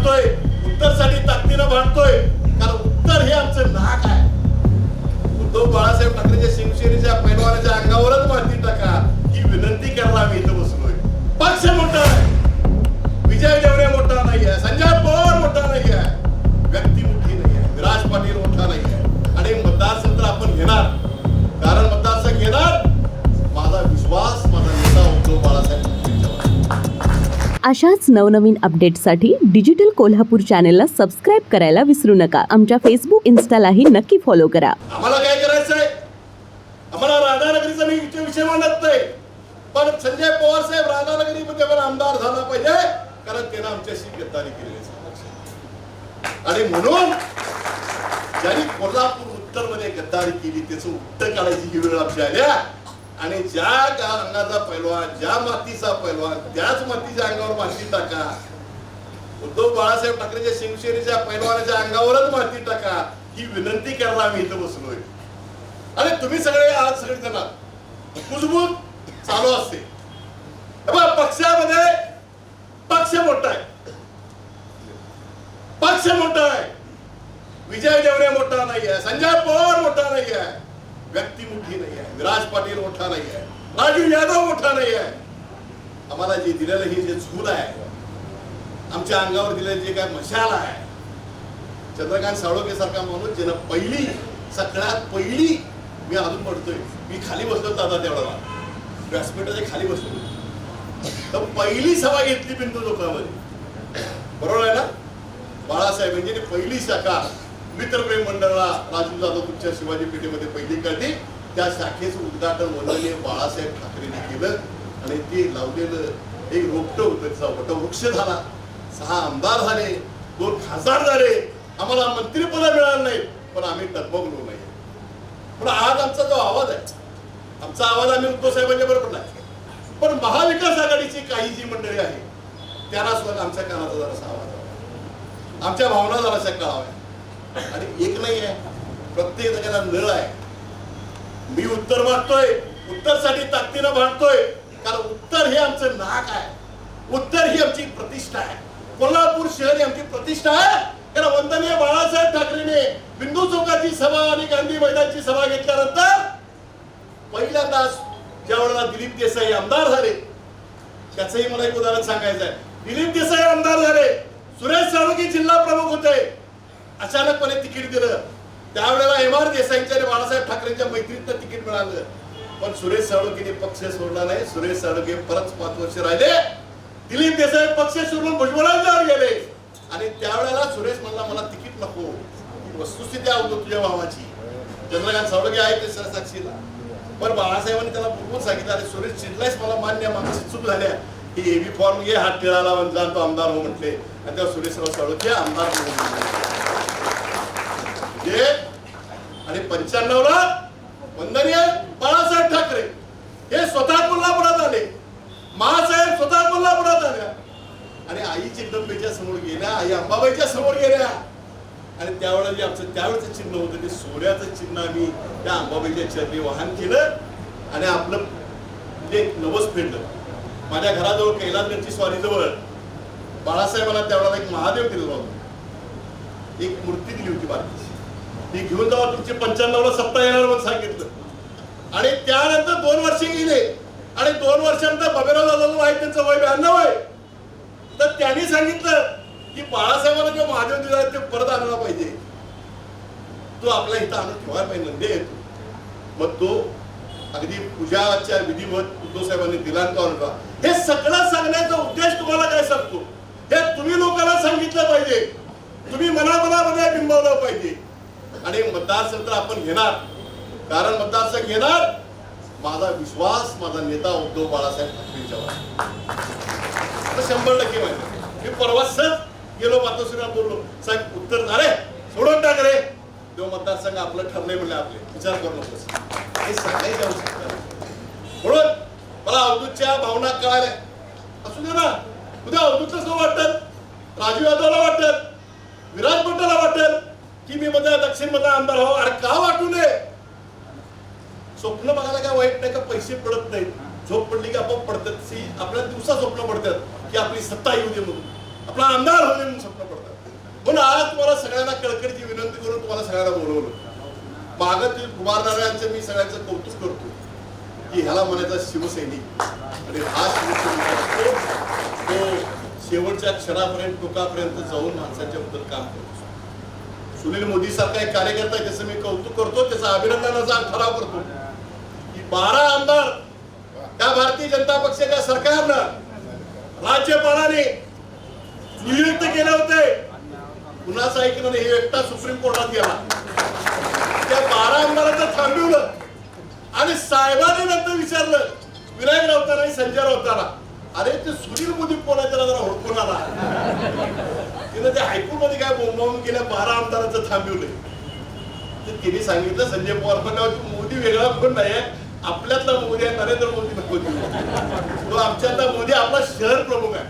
उत्तर उत्तरसाठी ताकदीनं भांडतोय. कारण उत्तर हे आमचं नाक आहे. उद्धव बाळासाहेब ठाकरेच्या शिवसेनेच्या पैलवानाच्या अंगावरच माती टाका. ही विनंती करायला आम्ही इथं बसलोय. पक्ष मोठा आहे विजय अशाच नवनवीन अपडेट्ससाठी डिजिटल कोल्हापूर चॅनेलला सबस्क्राईब करायला विसरू नका. आमच्या फेसबुक इन्स्टालाही नक्की फॉलो करा. आम्हाला काय करायचंय? आम्हाला राधानगरीचा मी विषय विषय मांडत नाही पण संजय पवार साहेब राधानगरीमध्ये पण आमदार झाला पाहिजे कारण त्यानं आमच्याशी गद्दारी केलेली आणि म्हणून ज्यांनी कोल्हापूर उत्तरमध्ये गद्दारी केली त्याचं उत्तर काढायची ही वेळ आमची आल्या आणि ज्या गा- अंगाचा पैलवान ज्या मातीचा पैलवान त्याच मातीच्या अंगावर माती टाका. उद्धव बाळासाहेब ठाकरेच्या शिवसेनेच्या पैलवानाच्या अंगावरच माती टाका. ही विनंती करायला आम्ही इथं बसलोय. आणि तुम्ही सगळे आज सगळे जण कुजबूज चालू असते. पक्षामध्ये पक्ष मोठा आहे. पक्ष मोठा आहे. विजय देवरे मोठा नाही आहे संजय पवार मोठा नाही आहे व्यक्ती मोठी नाही आहे. विराज पाटील मोठा नाही आहे. राजू यादव मोठा नाही आहे. आम्हाला जे दिलेलं हे जे झूल आहे आमच्या अंगावर दिलेलं जे काय मशाल आहे चंद्रकांत साळोके सारखा माणूस ज्यानं पहिली सगळ्यात पहिली मी अजून पडतोय मी खाली बसलो दादा तेवढा व्यासपीठाच्या खाली बसलो तर पहिली सभा घेतली बिंदू लोकांमध्ये. बरोबर आहे ना? बाळासाहेबांची म्हणजे पहिली शाखा. मित्रप्रेम मंडळाला राजू जाधव तुमच्या शिवाजी पेठेमध्ये पहिली कळली त्या शाखेचं उद्घाटन वंदनीय बाळासाहेब ठाकरेंनी केलं. आणि ते लावलेलं एक रोपटं होतं त्याचा वटवृक्ष झाला. सहा आमदार झाले दोन खासदार झाले. आम्हाला मंत्रीपद मिळालं नाही पण आम्ही टकमगलो नाही. पण आज आमचा जो आवाज आहे आमचा आवाज आम्ही उद्धव साहेबांच्या बरोबर नाही. पण महाविकास आघाडीची काही जी मंडळी आहे त्यांना सुद्धा आमच्या कानाचा जरासा आवाज हवा. आमच्या भावना जराशा कळाव्या आणि एक नाही आहे प्रत्येक जगाला नळ आहे. मी उत्तर मागतोय. उत्तरसाठी ताकदीनं भांडतोय. कारण उत्तर हे आमचं नाक आहे. उत्तर ही आमची प्रतिष्ठा आहे. कोल्हापूर शहर ही आमची प्रतिष्ठा आहे. कारण वंदनीय बाळासाहेब ठाकरेने बिंदू चौकाची सभा आणि गांधी मैदानची सभा घेतल्यानंतर पहिल्यांदा ज्या वेळेला दिलीप देसाई आमदार झाले त्याचंही मला एक उदाहरण सांगायचं आहे दिलीप देसाई आमदार झाले. सुरेश साळुकी जिल्हा प्रमुख अचानकपणे तिकीट दिलं. त्यावेळेला एम आर देसाईंच्या आणि बाळासाहेब ठाकरेंच्या मैत्रीतनं तिकीट मिळालं. पण सुरेश साळुंकेने पक्ष सोडला नाही. सुरेश साळुंके परत पाच वर्ष राहिले. दिलीप देसाई पक्ष सोडून भुजबळांच्यावर गेले. आणि त्यावेळेला सुरेश म्हणला मला तिकीट नको. वस्तुस्थिती आवडतो तुझ्या भावाची. चंद्रकांत सावळगे आहे ते सरसाक्षीला. पण बाळासाहेबांनी त्याला बोलवून सांगितलं आणि सुरेश चिडलायस मला मान्य मागची चूक झाल्या ही एबी फॉर्म घे हात टिळाला म्हणला तो आमदार हो म्हटले. आणि तेव्हा सुरेशराव साळुके आमदार हो म्हणून निवडले. आणि पंच्याण्णव ला वंदनीय बाळासाहेब ठाकरे. हे स्वतः कोल्हापुरात आले. महासाहेब स्वतः कोल्हापुरात आल्या. आणि आई जगदंबेच्या समोर गेल्या आई अंबाबाईच्या समोर गेल्या. आणि त्यावेळेला जे आमचं त्यावेळेचं चिन्ह होतं ते सोन्याचं चिन्ह आम्ही त्या अंबाबाईच्या चरणी वाहन केलं. आणि आपलं ते नवस फेडलं. माझ्या घराजवळ कैलासगडची स्वारीजवळ बाळासाहेबांना त्यावेळेला एक महादेव दिलेला होता. एक मूर्ती दिली होती बारकीची ती घेऊन जावा तुमची पंच्याण्णवला सत्ता येणार म्हणून सांगितलं. आणि त्यानंतर दोन वर्ष गेले. आणि दोन वर्षानंतर बबेराव दादा आहे त्यांचं वय ब्याण्णव आहे. तर त्यांनी सांगितलं की बाळासाहेबांना किंवा महादेव दिला ते परत आणला पाहिजे. तो आपल्या इथं आणून ठेवायला पाहिजे नंदे येतो. मग तो अगदी पूजाच्या विधीवत उद्धव साहेबांनी दिला आणला. हे सगळं सांगण्याचा उद्देश तुम्हाला काय सांगतो? हे तुम्ही लोकांना सांगितलं पाहिजे. तुम्ही मनामनामध्ये बिंबवलं पाहिजे. आणि मतदारसंघ आपण घेणार. कारण मतदारसंघ घेणार माझा विश्वास माझा नेता उद्धव बाळासाहेब ठाकरेंच्यावर शंभर टक्के माहिती मी परवा सहज गेलो मातोश्रीला बोललो साहेब उत्तर झाले सोडून टाक रे. तो मतदारसंघ आपलं ठरलंय म्हणले आपले. विचार करू नकोस. हे सांगायचं जाऊ नाही. म्हणून मला अवधूतच्या भावना कळाल्या. असू दे ना. उद्या अवधूतच वाटत. राजू यादवला वाटत. विराज पटेलला वाटत. की मी मध्ये दक्षिणमध्ये आमदार हो अरे का वाटू नये? स्वप्न बघायला काय वाईट नाही का पैसे पडत नाहीत. झोप पडली की आपण पडतात. आपल्या दिवसा स्वप्न पडतात की आपली सत्ता येऊ दे म्हणून. आपला आमदार होऊ दे म्हणून स्वप्न पडतात. तुम्हाला सगळ्यांना कळकडीची विनंती करून तुम्हाला सगळ्यांना बोलवलं. मागं ते उभारणाऱ्यांचं मी सगळ्यांचं कौतुक करतो की ह्याला म्हणायचा शिवसैनिक. आणि हा शिवसैनिक तो शेवटच्या क्षणापर्यंत टोकापर्यंत जाऊन माणसाच्या बद्दल काम करतो. सुनील मोदी सारखा एक कार्यकर्ता आहे त्याचं मी कौतुक करतो त्याचा अभिनंदनाचा ठराव करतो. की बारा आमदार त्या भारतीय जनता पक्षाच्या सरकारनं राज्यपालाने नियुक्त केले होते. कुणाच ऐकलं नाही हे एकटा सुप्रीम कोर्टात गेला. त्या बारा आमदारांचं थांबवलं आणि साहेबांनी नंतर विचारलं विनायक राऊतांना आणि संजय राऊतांना. अरे ते सुनील मोदी कोण आहे त्याला जरा हुडकून आला तिनं ते हायकोर्टमध्ये काय बोंबावून गेल्या बारा आमदारांचं थांबवलंय तर तिने सांगितलं संजय पवार पण मोदी वेगळा कोण नाही आपल्यातला मोदी आहे नरेंद्र मोदी मोदी. तो आमच्यातला मोदी आपला शहर प्रमुख आहे.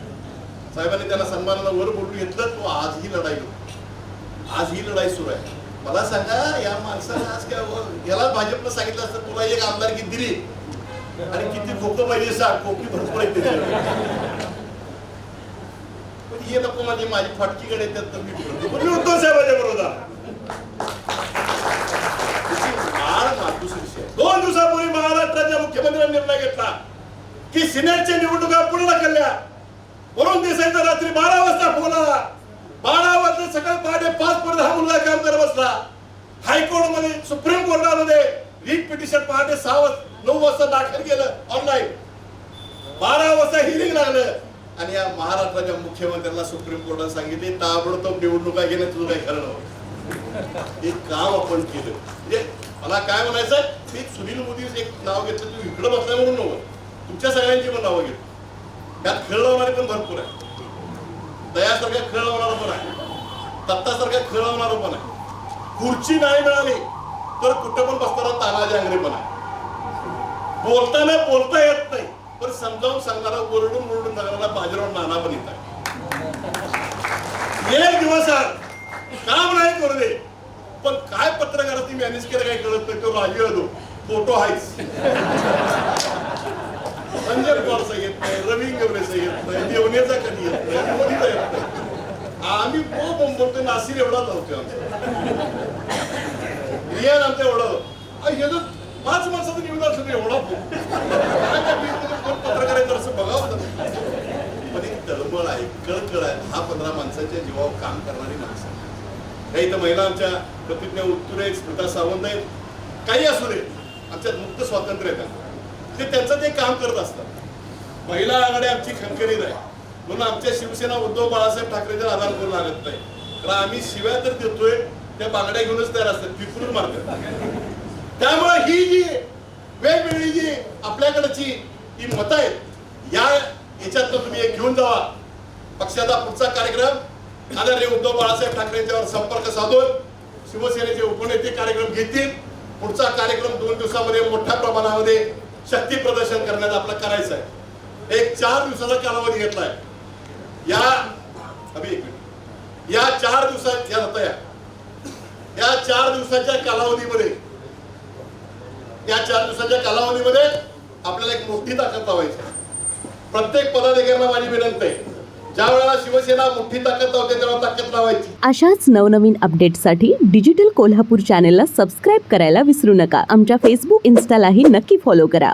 साहेबांनी त्याला सन्मानाला वर बोलून घेतलं तो आज ही लढाई आज ही लढाई सुरू आहे. मला सांगा या माणसाला आज काय याला भाजपनं सांगितलं असतं तुला एक आमदारकी दिली. आणि किती खोकं पाहिजे सांग खोकी भरपूर आहे त्याच्याकडे. पण हे नको माझी माझी फाटकीकडे येतात तर मी बोलतो. पण मी बरोबर. दोन दिवसापूर्वी महाराष्ट्राच्या मुख्यमंत्र्यांनी निर्णय घेतला की सिनेटच्या निवडणुका पूर्ण केल्या म्हणून देसाईचा रात्री बारा वाजता फोन आला. बारा वाजता सकाळ पहाटे पाच पर्यंत हा मुलगा काम करत बसला. हायकोर्टमध्ये सुप्रीम कोर्टामध्ये रीट पिटिशन पहाटे सहा नऊ वाजता दाखल केलं ऑनलाईन बारा वाजता हिरिंग लागलं. आणि या महाराष्ट्राच्या मुख्यमंत्र्यांना सुप्रीम कोर्टाने सांगितले ताबडतोब निवडणुका घेणं तुझं काही खरं नव्हतं. हे काम आपण केलं. म्हणजे मला काय म्हणायचं मी सुनील मोदी एक नाव घेतलं तू इकडं बसलाय म्हणून नव्हतं तुमच्या सगळ्यांची पण नावं घेतली. त्यात खेळ लावणारे पण भरपूर आहे दयासारख्या खेळ लावणारा पण आहे दत्तासारख्या खेळ लावणारा पण आहे खुर्ची नाही मिळाली. तर कुठं पण बसताना तानाजी आंग्रे पण आहे. बोलताना बोलता येत नाही पण समजावून सांगणारा ओरडून ओरडून सांगणारा बाजीराव नाना पण येत आहे. एक दिवस काम नाही करू दे. पण काय पत्रकारांनी मॅनेज केलं काय कळत नाही तो राजीव यादव फोटो आहेच. संजय पवारचा येत नाही रवी गेवरेचा येत नाही देवनेचा कधी येत नाही मोदीचा येत नाही. आम्ही खूप बोंबतो नासिर एवढा नव्हतो आमचा रियान आमचा एवढा. हे जर पाच माणसाचं निवडून असं ते एवढा फोन पत्रकार आहे असं बघावं तर. पण एक तळमळ आहे कळकळ आहे. हा पंधरा माणसाच्या जीवावर काम करणारी माणसं. काही तर महिला आमच्या प्रतिज्ञा उत्तुरे आहेत स्मिता सावंत आहेत. काही असू दे. आमच्यात मुक्त स्वातंत्र्य आहे ते त्यांचं ते काम करत असतात. महिला आघाडी आमची खणखणीत आहे. म्हणून आमच्या शिवसेना उद्धव बाळासाहेब ठाकरेच्या आधार करून लागत नाही? कारण आम्ही शिव्या तर देतोय त्या बांगड्या घेऊनच तयार असतात पिपरून मारतात. त्यामुळे ही जी वेगवेगळी जी आपल्याकडची ही मतं आहेत या याच्यातनं तुम्ही एक घेऊन जावा. पक्षाचा पुढचा कार्यक्रम. आदरणीय उद्धव बाळासाहेब ठाकरेंच्यावर संपर्क साधून शिवसेनेचे उपनेते कार्यक्रम घेतील. पुढचा कार्यक्रम दोन दिवसामध्ये मोठ्या प्रमाणामध्ये शक्ती प्रदर्शन करण्यात आपलं करायचं आहे. एक चार दिवसाचा कालावधी घेतलाय. या अभि या चार दिवसात या या चार दिवसाच्या कालावधीमध्ये या चार दिवसाच्या कालावधीमध्ये आपल्याला एक मोठी ताकद लावायची प्रत्येक पदाधिकाऱ्यांना माझी विनंती आहे. ज्या वेळेला शिवसेना मोठी ताकद लावते तेव्हा ताकद लावायची. अशाच नवनवीन अपडेटसाठी डिजिटल कोल्हापूर चॅनेलला सबस्क्राईब करायला विसरू नका. आमच्या फेसबुक इन्स्टालाही नक्की फॉलो करा.